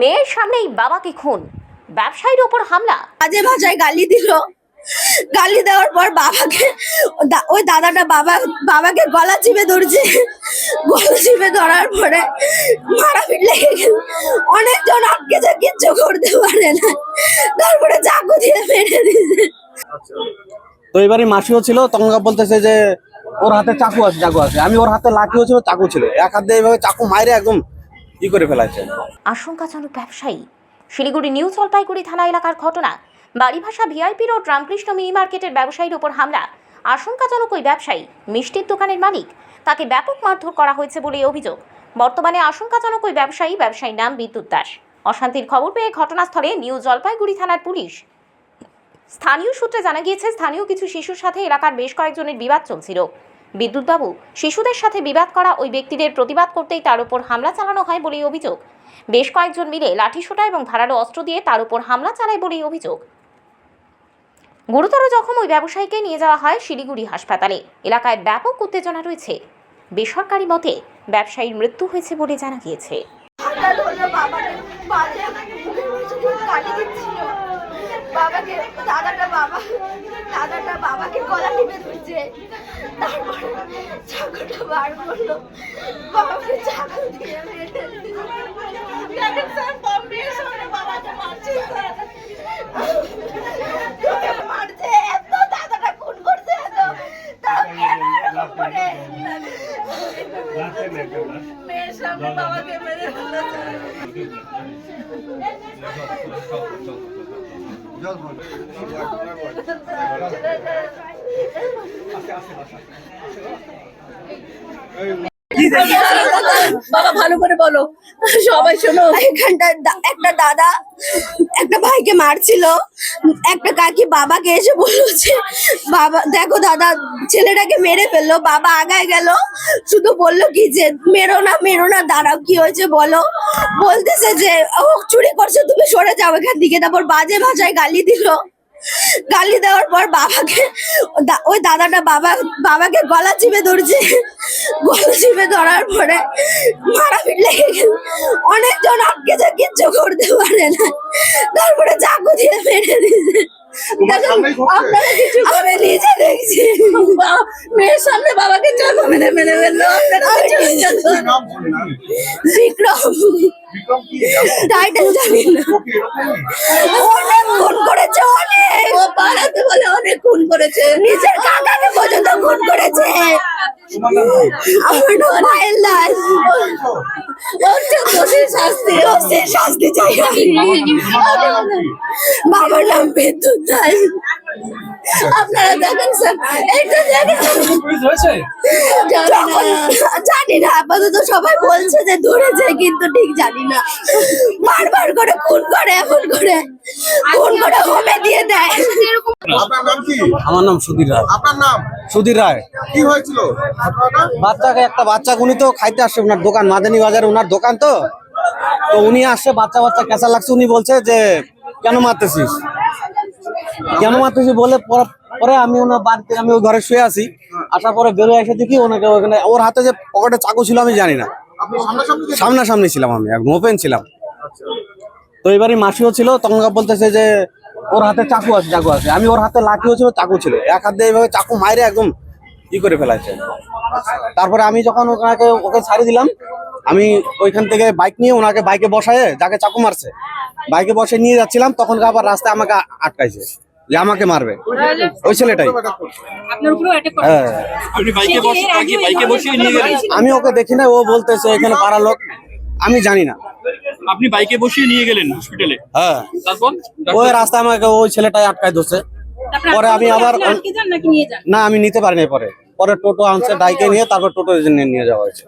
মেয়ের সামনেই বাবাকে খুন। ব্যবসায়ীর ওপর হামলা। বাজে ভাষায় গালি দিল। গালি দেওয়ার পর বাবাকে ওই দাদাটা বাবা বাবাকে গলা চিপে ধরছে। গলা চিপে ধরার পরে মারাপিট লেগে গেল অনেকজন আটকে যা কিচ্ছু করতে পারে না। তারপরে চাকু দিয়ে মেরে দিয়েছে। তো এবারে মাসিও ছিল তখন বলতেছে যে ওর হাতে চাকু আছে চাকু আছে। আমি ওর হাতে লাঠিও ছিল চাকু ছিল। এক হাত দিয়ে এইভাবে চাকু মাইরে একদম ই করে ফেলাচ্ছে। আশঙ্কাজনক ব্যবসায়ী। শিলিগুড়ি নিউ জলপাইগুড়ি থানা এলাকার ঘটনা। বাড়িভাষা ভিআইপি রোড রামকৃষ্ণ মিনি মার্কেটের ব্যবসায়ীর ওপর হামলা। আশঙ্কাজনক ওই ব্যবসায়ী, মিষ্টির দোকানের মালিক। তাকে ব্যাপক মারধর করা হয়েছে বলে অভিযোগ। বর্তমানে আশঙ্কাজনক ওই ব্যবসায়ী, ব্যবসায়ীর নাম বিদ্যুৎ দাস। অশান্তির খবর পেয়ে ঘটনাস্থলে নিউ জলপাইগুড়ি থানার পুলিশ। স্থানীয় সূত্রে জানা গিয়েছে, স্থানীয় কিছু শিশুর সাথে এলাকার বেশ কয়েকজনের বিবাদ চলছিল। বিদ্যুৎবাবু, শিশুদের সাথে বিবাদ করা ওই ব্যক্তিদের প্রতিবাদ করতেই তার উপর হামলা চালানো হয় বলেই অভিযোগ। বেশ কয়েকজন মিলে লাঠিসোঁটা এবং ধারালো অস্ত্র দিয়ে তার উপর হামলা চালায় বলেই অভিযোগ। গুরুতর জখম ওই ব্যবসায়ীকে নিয়ে যাওয়া হয় শিলিগুড়ি হাসপাতালে। এলাকায় ব্যাপক উত্তেজনা রয়েছে। বেসরকারি মতে, ব্যবসায়ীর মৃত্যু হয়েছে বলে জানা গিয়েছে হঠাৎ হলো বাবাকে বাজে মুখের মধ্যে শুধু গালি দিচ্ছিল বাবাকে দাদাটা বাবা দাদাটা বাবাকে গলা টিপে ধরছে। তারপরে চাকুটা বার করল। বাবাকে চাকু দিয়ে মেরে মারছে। এত দাদাটা খুন করছে এত। তাও কেন এরকম করে? মেয়ের সামনে বাবাকে মেরে ফেলেছে। আস্তে আস্তে বাবা, ভালো করে বলো। সবাই শোনো। এখানটা একটা দাদা, একটা ভাইকে মারছিল। একটা কাকি বাবাকে এসে বলল যে বাবা, দেখো দাদা, ছেলেটাকে মেরে ফেলল, বাবা আগায় গেল। শুধু বলল কি যে, মেরো না মেরো না, দাঁড়াও, কি হয়েছে বলো। বলতেছে যে, ও চুরি করছ, তুমি সরে যাও এখান থেকে তারপর বাজে ভাষায় গালি দিল। গালি দেওয়ার পর বাবাকে ওই দাদাটা বাবা বাবাকে গলা চিপে ধরছে। গলা চিপে ধরার পরে মারাপিট লেগে গেল অনেকজন আটকে যা কিচ্ছু করতে পারে না। তারপরে চাকু দিয়ে মেরে দিয়েছে। দেখুন, আপনারা কিছু করে নিজে দেখছি। মেয়ের সামনে বাবাকে চাকু মেরে মেরে ফেলল আপনারা বিক্রম। টাইটেল জানি না অনেক খুন করেছে অনেক ও পাড়াতে খুন করেছে নিজের কাকাকে পর্যন্ত খুন করেছে। বাবার নাম বিদ্যুৎ দাস। আপনারা দেখেন স্যার যখন জানি না আপাতত সবাই বলছে যে ধরেছে কিন্তু ঠিক জানি না। বারবার করে খুন করে এমন করে খুন করে হোমে দিয়ে দেয়। আপনার নাম কি? আমার নাম সুধীর রায়। আপনার নাম? সুধীর রায়। কি হয়েছিল? বাচ্চাকে একটা বাচ্চা উনি তো খাইতে আসছে ওনার দোকান মাদানী বাজারে ওনার দোকান তো। তো উনি আসছে বাচ্চা বাচ্চা কেঁচা লাগছে উনি বলছে যে কেন মারতেছিস? কেন মারতেছিস বলে পরে আমি ওনার বাড়িতে আমি ওই ঘরে শুয়ে আছি। আসার পরে বেরোয় এসে দেখি ওনাকে ওখানে ওর হাতে যে পকেটে চাকু ছিল আমি জানি না। সামনাসামনি ছিলাম আমি, একদম ওপেন ছিলাম। তো এবারে মাসিও ছিল, তখন বলতেছে যে ওর হাতে চাকু আছে চাকু আছে। আমি ওর হাতে লাঠিও ছিল, চাকু ছিল। এক হাত এইভাবে চাকু মাইরে একদম ই করে ফেলাচ্ছে তারপরে আমি যখন ওনাকে ওকে ছাড়ি দিলাম, আমি ওইখান থেকে বাইক নিয়ে ওনাকে বাইকে বসায় যাকে চাকু মারছে বাইকে বসে নিয়ে যাচ্ছিলাম তখন আবার রাস্তায় আমাকে আটকাইছে। যে আমাকে মারবে। ওই ছেলেটাই। হ্যাঁ। বাইকে বসে বাইকে বসিয়ে নিয়ে আমি ওকে দেখি না ও বলতেছে এখানে পাড়া লোক। আমি জানি না। আপনি বাইকে বসিয়ে নিয়ে গেলেন হসপিটালে হ্যাঁ। তারপর? ওই রাস্তা আমাকে ওই ছেলেটাই আটকায় ধরছে। পরে আমি আবার না আমি নিতে পারিনি পরে। পরে টোটো আনছে বাইকে নিয়ে তারপর টোটো নিয়ে যাওয়া হয়েছে।